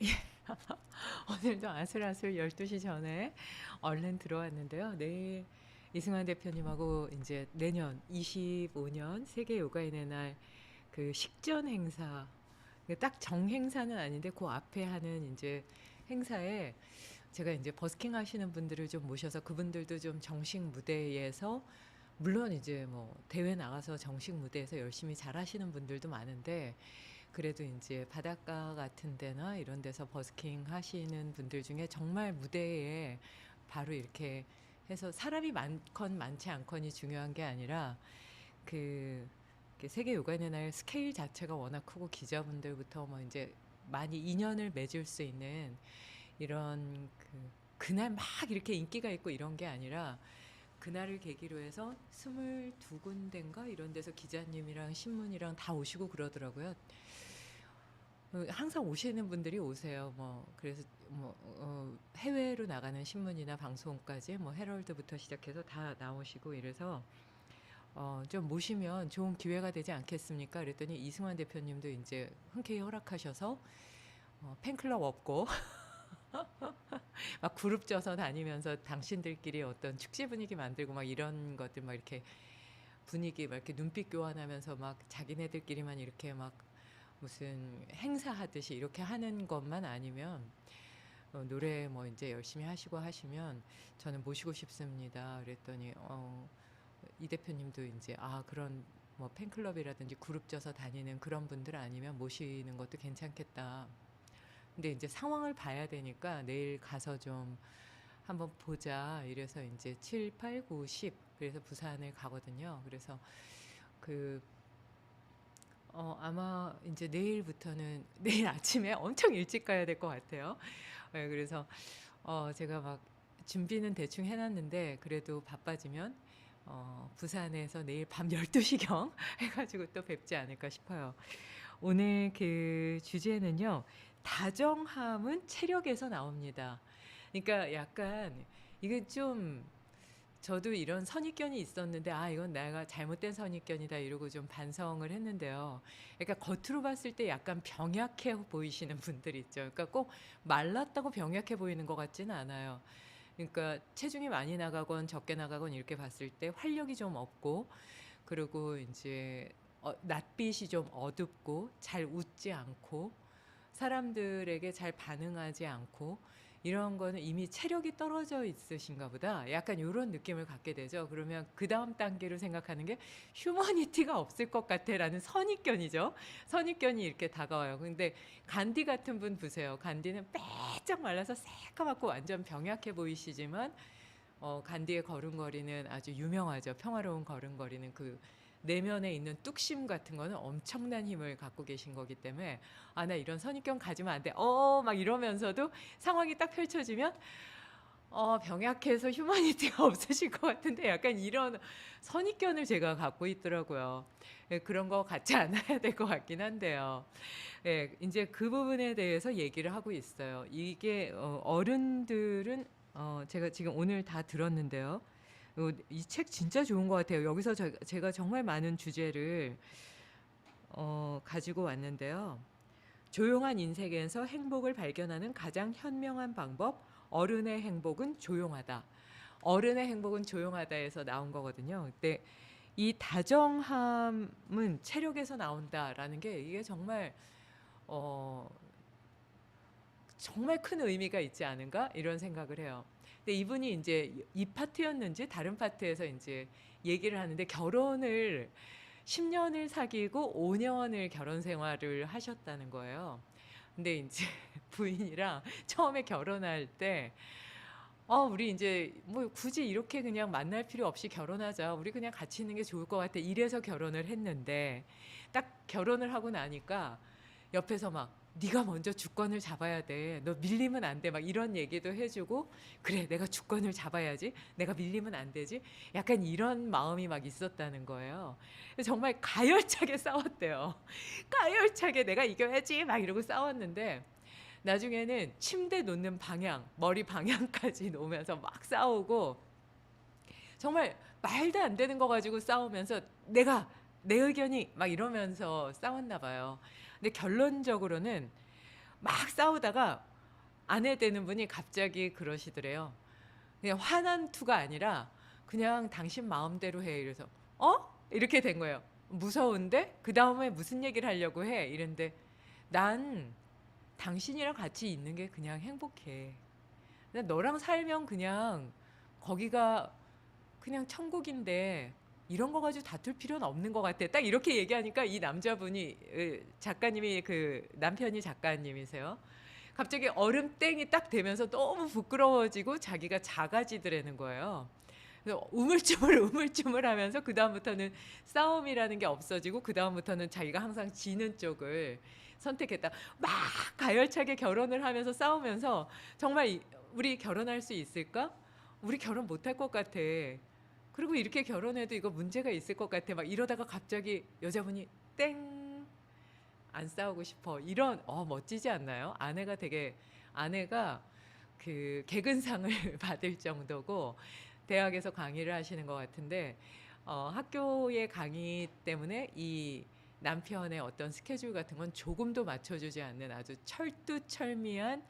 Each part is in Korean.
오늘도 아슬아슬 12시 전에 얼른 들어왔는데요. 내일 이승환 대표님하고 이제 내년 25년 세계 요가인의 날 그 식전 행사 딱 정 행사는 아닌데 그 앞에 하는 이제 행사에 제가 이제 버스킹 하시는 분들을 좀 모셔서 그분들도 좀 정식 무대에서 물론 이제 뭐 대회 나가서 정식 무대에서 열심히 잘 하시는 분들도 많은데 그래도 이제 바닷가 같은 데나 이런 데서 버스킹 하시는 분들 중에 정말 무대에 바로 이렇게 해서 사람이 많건 많지 않건이 중요한 게 아니라 그 세계 요가인의 날 스케일 자체가 워낙 크고 기자분들부터 뭐 이제 많이 인연을 맺을 수 있는 이런 그 그날 막 이렇게 인기가 있고 이런 게 아니라 그날을 계기로 해서 22군데인가 이런 데서 기자님이랑 신문이랑 다 오시고 그러더라고요. 어, 항상 오시는 분들이 오세요. 뭐 그래서 뭐 어, 해외로 나가는 신문이나 방송까지 뭐 헤럴드부터 시작해서 다 나오시고 이래서 어, 좀 모시면 좋은 기회가 되지 않겠습니까? 그랬더니 이승환 대표님도 이제 흔쾌히 허락하셔서 어, 팬클럽 없고 막 그룹 쪄서 다니면서 당신들끼리 어떤 축제 분위기 만들고 막 이런 것들 막 이렇게 분위기 막 이렇게 눈빛 교환하면서 막 자기네들끼리만 이렇게 막 무슨 행사하듯이 이렇게 하는 것만 아니면 어, 노래 뭐 이제 열심히 하시고 하시면 저는 모시고 싶습니다. 그랬더니 어, 이 대표님도 이제 아 그런 뭐 팬클럽이라든지 그룹 쪄서 다니는 그런 분들 아니면 모시는 것도 괜찮겠다. 근데 이제 상황을 봐야 되니까 내일 가서 좀 한번 보자. 이래서 이제 7, 8, 9, 10 그래서 부산을 가거든요. 그래서 그 어, 아마 이제 내일부터는 내일 아침에 엄청 일찍 가야 될 것 같아요. 네, 그래서 어, 제가 막 준비는 대충 해놨는데 그래도 바빠지면 어, 부산에서 내일 밤 12시경 해가지고 또 뵙지 않을까 싶어요. 오늘 그 주제는요, 다정함은 체력에서 나옵니다. 그러니까 약간 이게 좀 저도 이런 선입견이 있었는데 아 이건 내가 잘못된 선입견이다 이러고 좀 반성을 했는데요. 그러니까 겉으로 봤을 때 약간 병약해 보이시는 분들 있죠. 그러니까 꼭 말랐다고 병약해 보이는 것 같지는 않아요. 그러니까 체중이 많이 나가건 적게 나가건 이렇게 봤을 때 활력이 좀 없고 그리고 이제 어, 낯빛이 좀 어둡고 잘 웃지 않고 사람들에게 잘 반응하지 않고 이런 거는 이미 체력이 떨어져 있으신가 보다. 약간 이런 느낌을 갖게 되죠. 그러면 그 다음 단계로 생각하는 게 휴머니티가 없을 것 같아라는 선입견이죠. 선입견이 이렇게 다가와요. 근데 간디 같은 분 보세요. 간디는 빼짝 말라서 새까맣고 완전 병약해 보이시지만 어, 간디의 걸음걸이는 아주 유명하죠. 평화로운 걸음걸이는 그 내면에 있는 뚝심 같은 거는 엄청난 힘을 갖고 계신 거기 때문에 아 나 이런 선입견 가지면 안 돼. 어 막 이러면서도 상황이 딱 펼쳐지면 어 병약해서 휴머니티가 없으실 것 같은데 약간 이런 선입견을 제가 갖고 있더라고요. 예, 그런 거 갖지 않아야 될 것 같긴 한데요. 예, 이제 그 부분에 대해서 얘기를 하고 있어요. 이게 어, 어른들은 어, 제가 지금 오늘 다 들었는데요. 이 책 진짜 좋은 것 같아요. 여기서 저- 제가 정말 많은 주제를 어, 가지고 왔는데요. 조용한 인생에서 행복을 발견하는 가장 현명한 방법, 어른의 행복은 조용하다. 어른의 행복은 조용하다에서 나온 거거든요. 근데 이 다정함은 체력에서 나온다라는 게 이게 정말 어, 정말 큰 의미가 있지 않은가 이런 생각을 해요. 근데 이분이 이제 이 파트였는지 다른 파트에서 이제 얘기를 하는데 결혼을 10년을 사귀고 5년을 결혼 생활을 하셨다는 거예요. 근데 이제 부인이랑 처음에 결혼할 때 어, 우리 이제 뭐 굳이 이렇게 그냥 만날 필요 없이 결혼하자. 우리 그냥 같이 있는 게 좋을 것 같아. 이래서 결혼을 했는데 딱 결혼을 하고 나니까 옆에서 막 네가 먼저 주권을 잡아야 돼. 너 밀리면 안 돼. 막 이런 얘기도 해주고 그래 내가 주권을 잡아야지. 내가 밀리면 안 되지. 약간 이런 마음이 막 있었다는 거예요. 정말 가열차게 싸웠대요. 가열차게 내가 이겨야지 막 이러고 싸웠는데 나중에는 침대 놓는 방향, 머리 방향까지 놓으면서 막 싸우고 정말 말도 안 되는 거 가지고 싸우면서 내가 내 의견이 막 이러면서 싸웠나 봐요. 근데 결론적으로는 막 싸우다가 아내 되는 분이 갑자기 그러시더래요. 그냥 화난 투가 아니라 그냥 당신 마음대로 해. 이래서 어? 이렇게 된 거예요. 무서운데 그 다음에 무슨 얘기를 하려고 해? 이랬는데 난 당신이랑 같이 있는 게 그냥 행복해. 난 너랑 살면 그냥 거기가 그냥 천국인데 이런 거 가지고 다툴 필요는 없는 것 같아. 딱 이렇게 얘기하니까 이 남자분이 으, 작가님이 그 남편이 작가님이세요. 갑자기 얼음땡이 딱 되면서 너무 부끄러워지고 자기가 작아지더라는 거예요. 우물쭈물 우물쭈물 하면서 그 다음부터는 싸움이라는 게 없어지고 그 다음부터는 자기가 항상 지는 쪽을 선택했다. 막 가열차게 결혼을 하면서 싸우면서 정말 이- 우리 결혼할 수 있을까? 우리 결혼 못할 것 같아. 그리고 이렇게 결혼해도 이거 문제가 있을 것 같아. 막 이러다가 갑자기 여자분이 땡. 안 싸우고 싶어. 이런 어 멋지지 않나요? 아내가 되게 아내가 그 개근상을 받을 정도고 대학에서 강의를 하시는 것 같은데 어, 학교의 강의 때문에 이 남편의 어떤 스케줄 같은 건 조금도 맞춰주지 않는 아주 철두철미한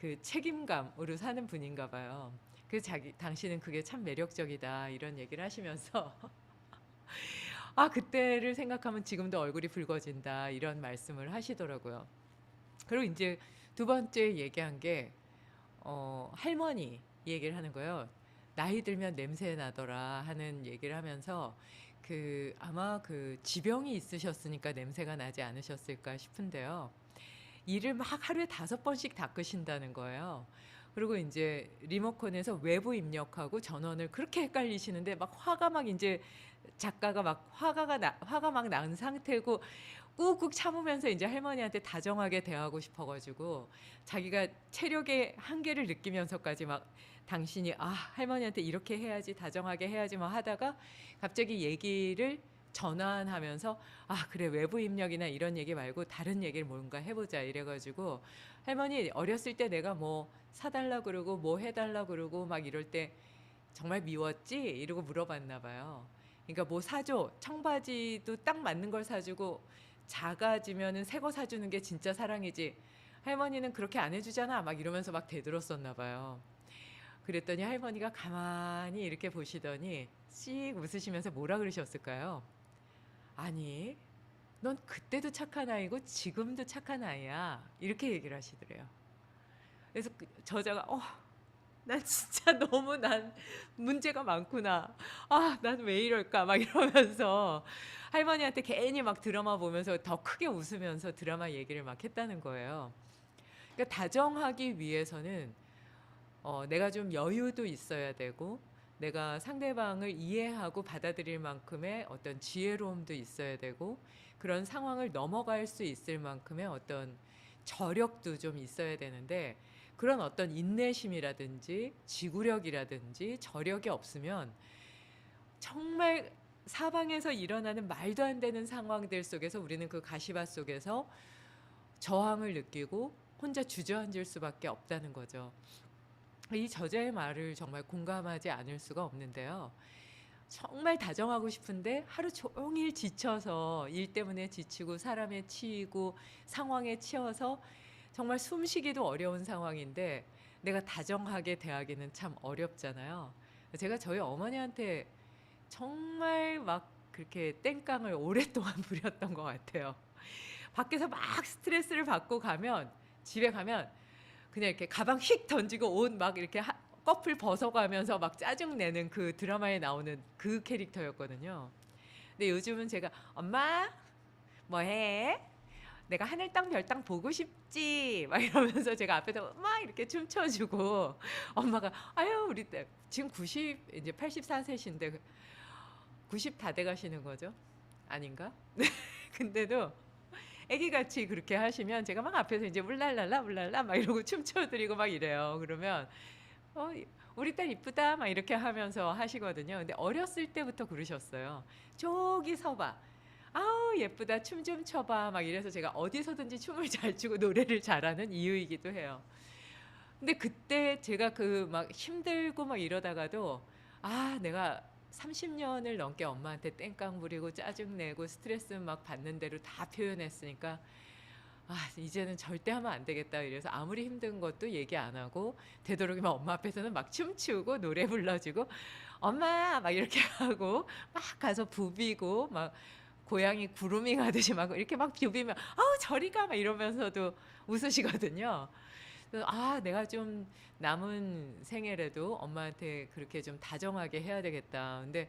그 책임감으로 사는 분인가 봐요. 그 자기 당신은 그게 참 매력적이다 이런 얘기를 하시면서 아 그때를 생각하면 지금도 얼굴이 붉어진다 이런 말씀을 하시더라고요. 그리고 이제 두 번째 얘기한 게 어, 할머니 얘기를 하는 거예요. 나이 들면 냄새 나더라 하는 얘기를 하면서 그 아마 그 지병이 있으셨으니까 냄새가 나지 않으셨을까 싶은데요. 이를 막 하루에 다섯 번씩 닦으신다는 거예요. 그리고 이제 리모컨에서 외부 입력하고 전원을 그렇게 헷갈리시는데 막 화가 막 이제 작가가 막 화가 나, 화가 막 난 상태고 꾹꾹 참으면서 이제 할머니한테 다정하게 대하고 싶어가지고 자기가 체력의 한계를 느끼면서까지 막 당신이 아 할머니한테 이렇게 해야지 다정하게 해야지 막 하다가 갑자기 얘기를 전환하면서 아 그래 외부 입력이나 이런 얘기 말고 다른 얘기를 뭔가 해보자 이래가지고 할머니 어렸을 때 내가 뭐 사달라 그러고 뭐 해달라 그러고 막 이럴 때 정말 미웠지 이러고 물어봤나 봐요. 그러니까 뭐 사줘 청바지도 딱 맞는 걸 사주고 작아지면은 새 거 사주는 게 진짜 사랑이지 할머니는 그렇게 안 해주잖아 막 이러면서 막 대들었었나 봐요. 그랬더니 할머니가 가만히 이렇게 보시더니 씩 웃으시면서 뭐라 그러셨을까요? 아니, 넌 그때도 착한 아이고 지금도 착한 아이야. 이렇게 얘기를 하시더래요. 그래서 그 저자가 어, 난 진짜 너무 난 문제가 많구나. 아, 난 왜 이럴까? 막 이러면서 할머니한테 괜히 막 드라마 보면서 더 크게 웃으면서 드라마 얘기를 막 했다는 거예요. 그러니까 다정하기 위해서는 어, 내가 좀 여유도 있어야 되고 내가 상대방을 이해하고 받아들일 만큼의 어떤 지혜로움도 있어야 되고 그런 상황을 넘어갈 수 있을 만큼의 어떤 저력도 좀 있어야 되는데 그런 어떤 인내심이라든지 지구력이라든지 저력이 없으면 정말 사방에서 일어나는 말도 안 되는 상황들 속에서 우리는 그 가시밭 속에서 저항을 느끼고 혼자 주저앉을 수밖에 없다는 거죠. 이 저자의 말을 정말 공감하지 않을 수가 없는데요. 정말 다정하고 싶은데 하루 종일 지쳐서 일 때문에 지치고 사람에 치이고 상황에 치여서 정말 숨쉬기도 어려운 상황인데 내가 다정하게 대하기는 참 어렵잖아요. 제가 저희 어머니한테 정말 막 그렇게 땡깡을 오랫동안 부렸던 것 같아요. 밖에서 막 스트레스를 받고 가면 집에 가면 그냥 이렇게 가방 휙 던지고 옷 막 이렇게 하, 꺼풀 벗어가면서 막 짜증 내는 그 드라마에 나오는 그 캐릭터였거든요. 근데 요즘은 제가 엄마 뭐 해? 내가 하늘 땅 별 땅 보고 싶지 막 이러면서 제가 앞에서 막 이렇게 춤춰주고 엄마가 아유 우리 딸 지금 90 이제 84세신데 90 다 돼가시는 거죠? 아닌가? 근데도 애기같이 그렇게 하시면 제가 막 앞에서 이제 울랄랄라 울랄라 막 이러고 춤춰드리고 막 이래요. 그러면 어 우리 딸 이쁘다 막 이렇게 하면서 하시거든요. 근데 어렸을 때부터 그러셨어요. 저기 서봐. 아우 예쁘다 춤 좀 춰봐 막 이래서 제가 어디서든지 춤을 잘 추고 노래를 잘하는 이유이기도 해요. 근데 그때 제가 그 막 힘들고 막 이러다가도 아 내가 30년을 넘게 엄마한테 땡깡 부리고 짜증 내고 스트레스 막 받는 대로 다 표현했으니까 아 이제는 절대 하면 안 되겠다 이래서 아무리 힘든 것도 얘기 안 하고 되도록이면 엄마 앞에서는 막 춤추고 노래 불러주고 엄마 막 이렇게 하고 막 가서 부비고 막 고양이 구루밍 하듯이 막 이렇게 막 부비면 아우 저리 가 막 이러면서도 웃으시거든요. 아 내가 좀 남은 생애라도 엄마한테 그렇게 좀 다정하게 해야 되겠다. 근데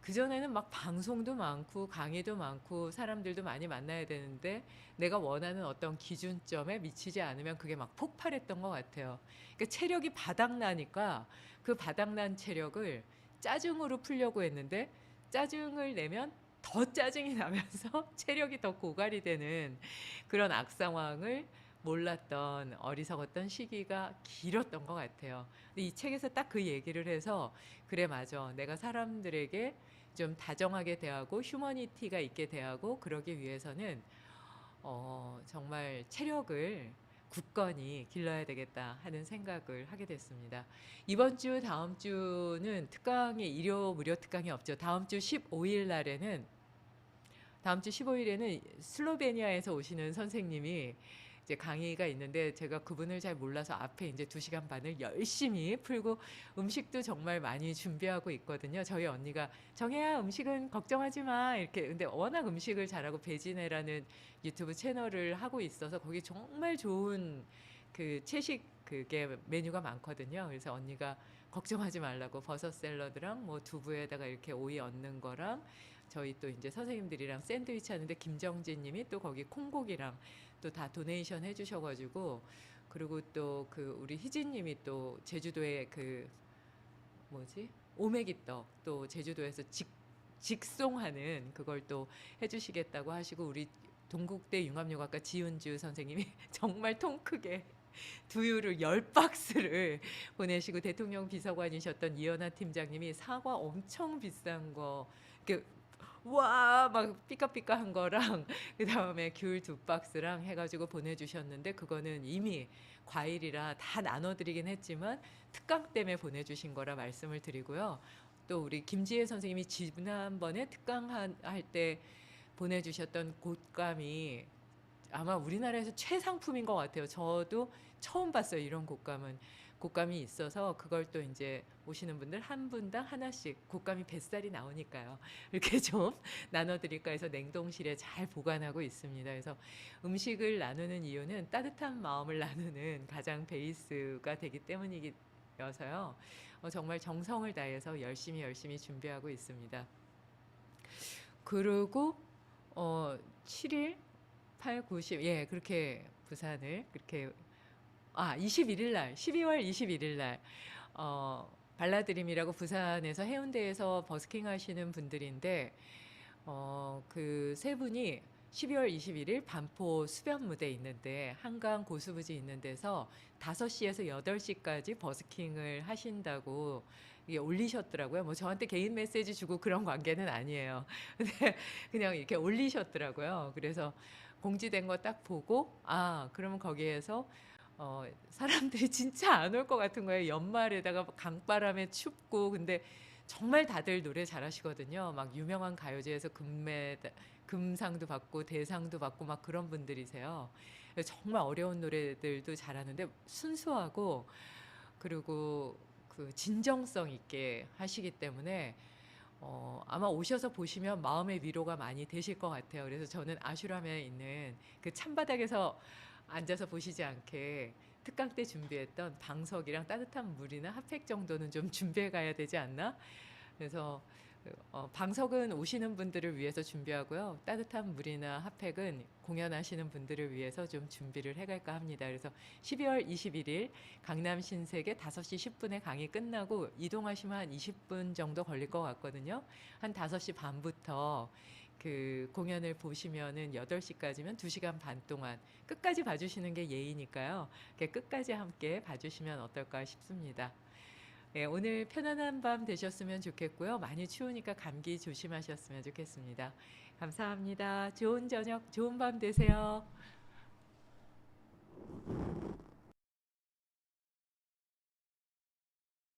그전에는 막 방송도 많고 강의도 많고 사람들도 많이 만나야 되는데 내가 원하는 어떤 기준점에 미치지 않으면 그게 막 폭발했던 것 같아요. 그러니까 체력이 바닥나니까 그 바닥난 체력을 짜증으로 풀려고 했는데 짜증을 내면 더 짜증이 나면서 체력이 더 고갈이 되는 그런 악상황을 몰랐던 어리석었던 시기가 길었던 것 같아요. 이 책에서 딱 그 얘기를 해서 그래 맞아. 내가 사람들에게 좀 다정하게 대하고 휴머니티가 있게 대하고 그러기 위해서는 어, 정말 체력을 굳건히 길러야 되겠다 하는 생각을 하게 됐습니다. 이번 주 다음 주는 특강이 일요 무료 특강이 없죠. 다음 주 15일 날에는 다음 주 15일에는 슬로베니아에서 오시는 선생님이 이제 강의가 있는데 제가 그분을 잘 몰라서 앞에 이제 두 시간 반을 열심히 풀고 음식도 정말 많이 준비하고 있거든요. 저희 언니가 정혜야 음식은 걱정하지 마 이렇게 근데 워낙 음식을 잘하고 베지네라는 유튜브 채널을 하고 있어서 거기 정말 좋은 그 채식 그게 메뉴가 많거든요. 그래서 언니가 걱정하지 말라고 버섯 샐러드랑 뭐 두부에다가 이렇게 오이 얹는 거랑 저희 또 이제 선생님들이랑 샌드위치 하는데 김정진 님이 또 거기 콩고기랑 또 다 도네이션 해 주셔 가지고 그리고 또 그 우리 희진 님이 또 제주도에 그 뭐지? 오메기떡 또 제주도에서 직 직송하는 그걸 또 해주시겠다고 하시고 우리 동국대 융합요가과 지은주 선생님이 정말 통 크게 두유를 열 박스를 보내시고 대통령 비서관이셨던 이현아 팀장님이 사과 엄청 비싼 거 이렇게 와 막 삐까삐까한 거랑 그 다음에 귤 두 박스랑 해가지고 보내주셨는데 그거는 이미 과일이라 다 나눠드리긴 했지만 특강 때문에 보내주신 거라 말씀을 드리고요. 또 우리 김지혜 선생님이 지난번에 특강 할 때 보내주셨던 곶감이 아마 우리나라에서 최상품인 것 같아요. 저도 처음 봤어요. 이런 곶감은 곶감이 있어서 그걸 또 이제 오시는 분들 한 분당 하나씩 곶감이 뱃살이 나오니까요. 이렇게 좀 나눠드릴까 해서 냉동실에 잘 보관하고 있습니다. 그래서 음식을 나누는 이유는 따뜻한 마음을 나누는 가장 베이스가 되기 때문이어서요. 어, 정말 정성을 다해서 열심히 열심히 준비하고 있습니다. 그리고 어 7일 8, 9, 10, 예, 그렇게 부산을 그렇게. 아 21일 날 12월 21일 날. 어, 발라드림이라고 부산에서 해운대에서 버스킹 하시는 분들인데 어, 그 세 분이 12월 21일 반포 수변 무대 있는데 한강 고수부지 있는 데서 5시에서 8시까지 버스킹을 하신다고 이게 올리셨더라고요. 뭐 저한테 개인 메시지 주고 그런 관계는 아니에요. 근데 그냥 이렇게 올리셨더라고요. 그래서 공지된 거 딱 보고 아 그러면 거기에서 어, 사람들이 진짜 안 올 것 같은 거예요. 연말에다가 강바람에 춥고 근데 정말 다들 노래 잘하시거든요. 막 유명한 가요제에서 금메 금상도 받고 대상도 받고 막 그런 분들이세요. 정말 어려운 노래들도 잘하는데 순수하고 그리고 그 진정성 있게 하시기 때문에 어, 아마 오셔서 보시면 마음의 위로가 많이 되실 것 같아요. 그래서 저는 아슈람에 있는 그 찬바닥에서 앉아서 보시지 않게 특강 때 준비했던 방석이랑 따뜻한 물이나 핫팩 정도는 좀 준비해 가야 되지 않나? 그래서 어, 방석은 오시는 분들을 위해서 준비하고요. 따뜻한 물이나 핫팩은 공연하시는 분들을 위해서 좀 준비를 해갈까 합니다. 그래서 12월 21일 강남 신세계 5시 10분에 강의 끝나고 이동하시면 한 20분 정도 걸릴 것 같거든요. 한 5시 반부터 그 공연을 보시면은 8시까지면 2시간 반 동안 끝까지 봐주시는 게 예의니까요. 끝까지 함께 봐주시면 어떨까 싶습니다. 예, 오늘 편안한 밤 되셨으면 좋겠고요. 많이 추우니까 감기 조심하셨으면 좋겠습니다. 감사합니다. 좋은 저녁, 좋은 밤 되세요.